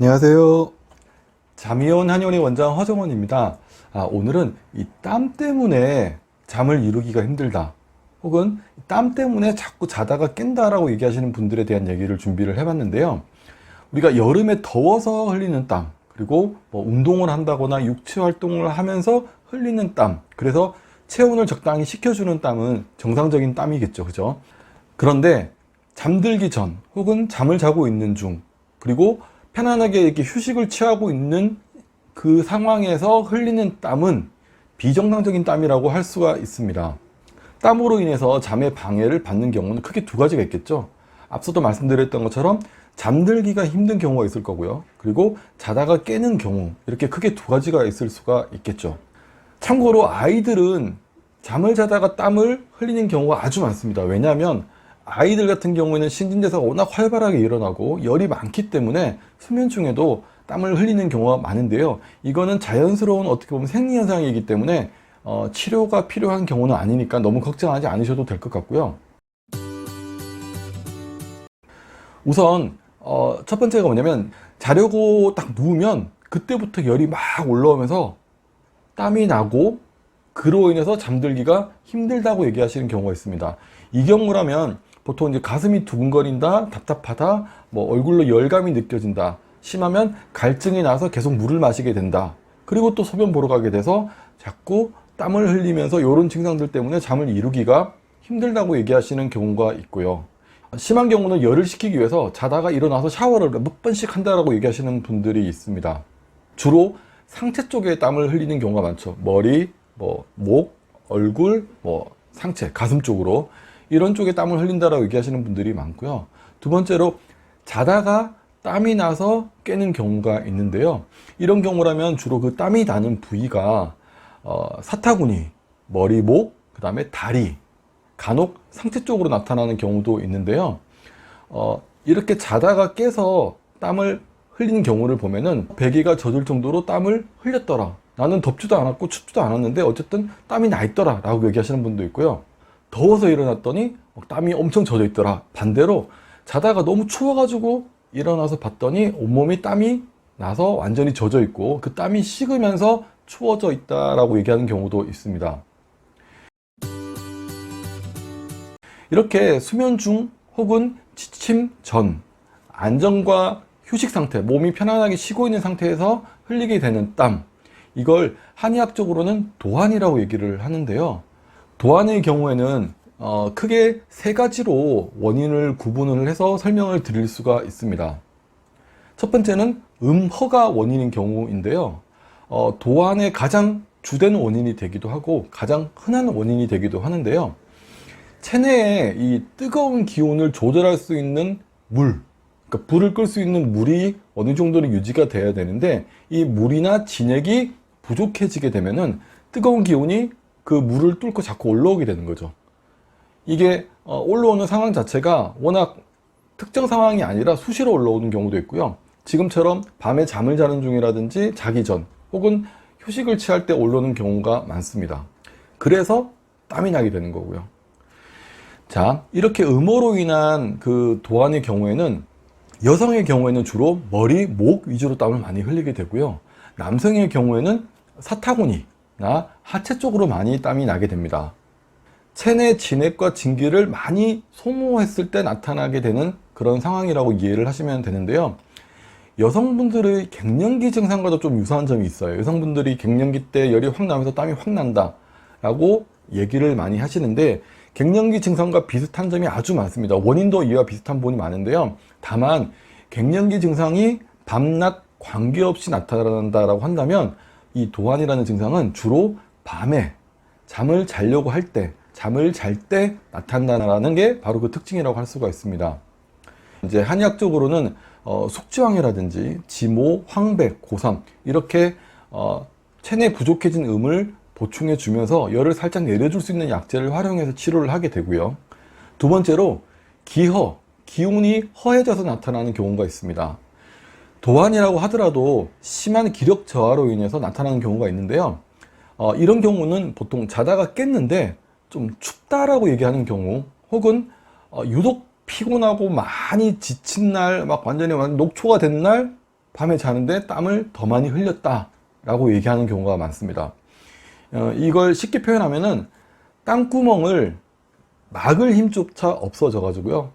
안녕하세요. 잠이온 한의원의 원장 허정원입니다. 아, 오늘은 이 땀 때문에 잠을 이루기가 힘들다. 혹은 땀 때문에 자꾸 자다가 깬다라고 얘기하시는 분들에 대한 얘기를 준비를 해봤는데요. 우리가 여름에 더워서 흘리는 땀, 그리고 뭐 운동을 한다거나 육체 활동을 하면서 흘리는 땀, 그래서 체온을 적당히 식혀주는 땀은 정상적인 땀이겠죠. 그죠? 그런데 잠들기 전 혹은 잠을 자고 있는 중 그리고 편안하게 이렇게 휴식을 취하고 있는 그 상황에서 흘리는 땀은 비정상적인 땀이라고 할 수가 있습니다. 땀으로 인해서 잠에 방해를 받는 경우는 크게 두 가지가 있겠죠. 앞서도 말씀드렸던 것처럼 잠들기가 힘든 경우가 있을 거고요. 그리고 자다가 깨는 경우 이렇게 크게 두 가지가 있을 수가 있겠죠. 참고로 아이들은 잠을 자다가 땀을 흘리는 경우가 아주 많습니다. 왜냐하면 아이들 같은 경우에는 신진대사가 워낙 활발하게 일어나고 열이 많기 때문에 수면 중에도 땀을 흘리는 경우가 많은데요. 이거는 자연스러운 어떻게 보면 생리현상이기 때문에 어, 치료가 필요한 경우는 아니니까 너무 걱정하지 않으셔도 될 것 같고요. 우선 어, 첫 번째가 뭐냐면 자려고 딱 누우면 그때부터 열이 막 올라오면서 땀이 나고 그로 인해서 잠들기가 힘들다고 얘기하시는 경우가 있습니다. 이 경우라면 보통 이제 가슴이 두근거린다, 답답하다, 뭐 얼굴로 열감이 느껴진다, 심하면 갈증이 나서 계속 물을 마시게 된다. 그리고 또 소변 보러 가게 돼서 자꾸 땀을 흘리면서 이런 증상들 때문에 잠을 이루기가 힘들다고 얘기하시는 경우가 있고요. 심한 경우는 열을 식히기 위해서 자다가 일어나서 샤워를 몇 번씩 한다라고 얘기하시는 분들이 있습니다. 주로 상체 쪽에 땀을 흘리는 경우가 많죠. 머리, 뭐, 목, 얼굴, 뭐, 상체, 가슴 쪽으로 이런 쪽에 땀을 흘린다라고 얘기하시는 분들이 많고요. 두 번째로 자다가 땀이 나서 깨는 경우가 있는데요. 이런 경우라면 주로 그 땀이 나는 부위가 어, 사타구니, 머리, 목, 그 다음에 다리, 간혹 상체 쪽으로 나타나는 경우도 있는데요. 어, 이렇게 자다가 깨서 땀을 흘리는 경우를 보면은 베개가 젖을 정도로 땀을 흘렸더라. 나는 덥지도 않았고 춥지도 않았는데 어쨌든 땀이 나 있더라. 라고 얘기하시는 분도 있고요. 더워서 일어났더니 막 땀이 엄청 젖어 있더라. 반대로 자다가 너무 추워가지고 일어나서 봤더니 온몸이 땀이 나서 완전히 젖어 있고 그 땀이 식으면서 추워져 있다라고 얘기하는 경우도 있습니다. 이렇게 수면 중 혹은 취침 전 안정과 휴식 상태, 몸이 편안하게 쉬고 있는 상태에서 흘리게 되는 땀. 이걸 한의학적으로는 도한이라고 얘기를 하는데요. 도안의 경우에는 어, 크게 세 가지로 원인을 구분을 해서 설명을 드릴 수가 있습니다. 첫 번째는 음허가 원인인 경우인데요. 어, 도안의 가장 주된 원인이 되기도 하고 가장 흔한 원인이 되기도 하는데요. 체내에 이 뜨거운 기온을 조절할 수 있는 물, 그러니까 불을 끌 수 있는 물이 어느 정도는 유지가 돼야 되는데 이 물이나 진액이 부족해지게 되면은 뜨거운 기온이 그 물을 뚫고 자꾸 올라오게 되는 거죠. 이게 어, 올라오는 상황 자체가 워낙 특정 상황이 아니라 수시로 올라오는 경우도 있고요. 지금처럼 밤에 잠을 자는 중이라든지 자기 전 혹은 휴식을 취할 때 올라오는 경우가 많습니다. 그래서 땀이 나게 되는 거고요. 자, 이렇게 음호로 인한 그 도안의 경우에는 여성의 경우에는 주로 머리, 목 위주로 땀을 많이 흘리게 되고요. 남성의 경우에는 사타구니 나 하체 쪽으로 많이 땀이 나게 됩니다. 체내 진액과 진기를 많이 소모했을 때 나타나게 되는 그런 상황이라고 이해를 하시면 되는데요. 여성분들의 갱년기 증상과도 좀 유사한 점이 있어요. 여성분들이 갱년기 때 열이 확 나면서 땀이 확 난다 라고 얘기를 많이 하시는데 갱년기 증상과 비슷한 점이 아주 많습니다. 원인도 이와 비슷한 부분이 많은데요. 다만 갱년기 증상이 밤낮 관계없이 나타난다라고 한다면 이 도안이라는 증상은 주로 밤에 잠을 자려고 할 때, 잠을 잘 때 나타나는 게 바로 그 특징이라고 할 수가 있습니다. 이제 한의학적으로는 어, 숙지황이라든지 지모, 황백, 고삼 이렇게 어, 체내 부족해진 음을 보충해 주면서 열을 살짝 내려줄 수 있는 약재를 활용해서 치료를 하게 되고요. 두 번째로 기허, 기운이 허해져서 나타나는 경우가 있습니다. 도안이라고 하더라도 심한 기력 저하로 인해서 나타나는 경우가 있는데요. 어, 이런 경우는 보통 자다가 깼는데 좀 춥다라고 얘기하는 경우 혹은 어, 유독 피곤하고 많이 지친 날, 막 완전히 완전 녹초가 된 날, 밤에 자는데 땀을 더 많이 흘렸다 라고 얘기하는 경우가 많습니다. 어, 이걸 쉽게 표현하면은 땀구멍을 막을 힘조차 없어져 가지고요.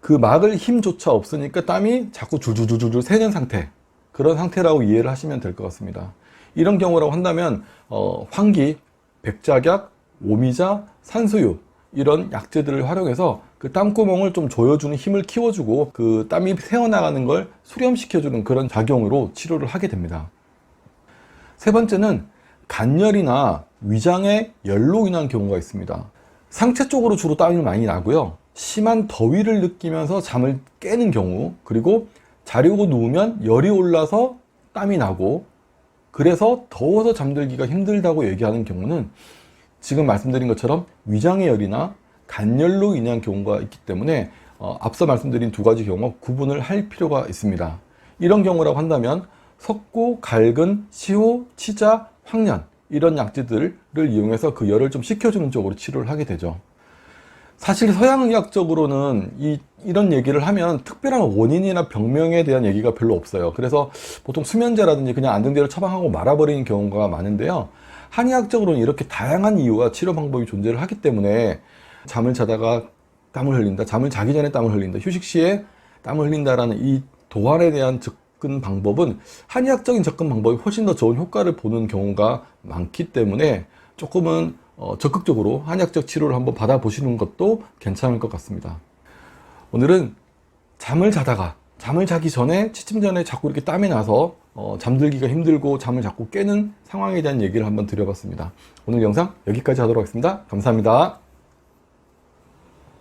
그 막을 힘조차 없으니까 땀이 자꾸 줄줄줄줄 새는 상태. 그런 상태라고 이해를 하시면 될 것 같습니다. 이런 경우라고 한다면 어, 환기, 백작약, 오미자, 산수유 이런 약재들을 활용해서 그 땀구멍을 좀 조여주는 힘을 키워주고 그 땀이 새어나가는 걸 수렴시켜주는 그런 작용으로 치료를 하게 됩니다. 세 번째는 간열이나 위장에 열로 인한 경우가 있습니다. 상체 쪽으로 주로 땀이 많이 나고요. 심한 더위를 느끼면서 잠을 깨는 경우, 그리고 자려고 누우면 열이 올라서 땀이 나고, 그래서 더워서 잠들기가 힘들다고 얘기하는 경우는 지금 말씀드린 것처럼 위장의 열이나 간열로 인한 경우가 있기 때문에 어, 앞서 말씀드린 두 가지 경우와 구분을 할 필요가 있습니다. 이런 경우라고 한다면 석고, 갈근, 시호, 치자, 황련 이런 약재들을 이용해서 그 열을 좀 식혀주는 쪽으로 치료를 하게 되죠. 사실 서양의학적으로는 이, 이런 얘기를 하면 특별한 원인이나 병명에 대한 얘기가 별로 없어요. 그래서 보통 수면제라든지 그냥 안정제를 처방하고 말아버리는 경우가 많은데요. 한의학적으로는 이렇게 다양한 이유와 치료 방법이 존재를 하기 때문에 잠을 자다가 땀을 흘린다, 잠을 자기 전에 땀을 흘린다, 휴식 시에 땀을 흘린다라는 이 도안에 대한 접근 방법은 한의학적인 접근 방법이 훨씬 더 좋은 효과를 보는 경우가 많기 때문에 조금은 어, 적극적으로 한의학적 치료를 한번 받아보시는 것도 괜찮을 것 같습니다. 오늘은 잠을 자다가 잠을 자기 전에 취침 전에 자꾸 이렇게 땀이 나서 어, 잠들기가 힘들고 잠을 자꾸 깨는 상황에 대한 얘기를 한번 드려봤습니다. 오늘 영상 여기까지 하도록 하겠습니다. 감사합니다.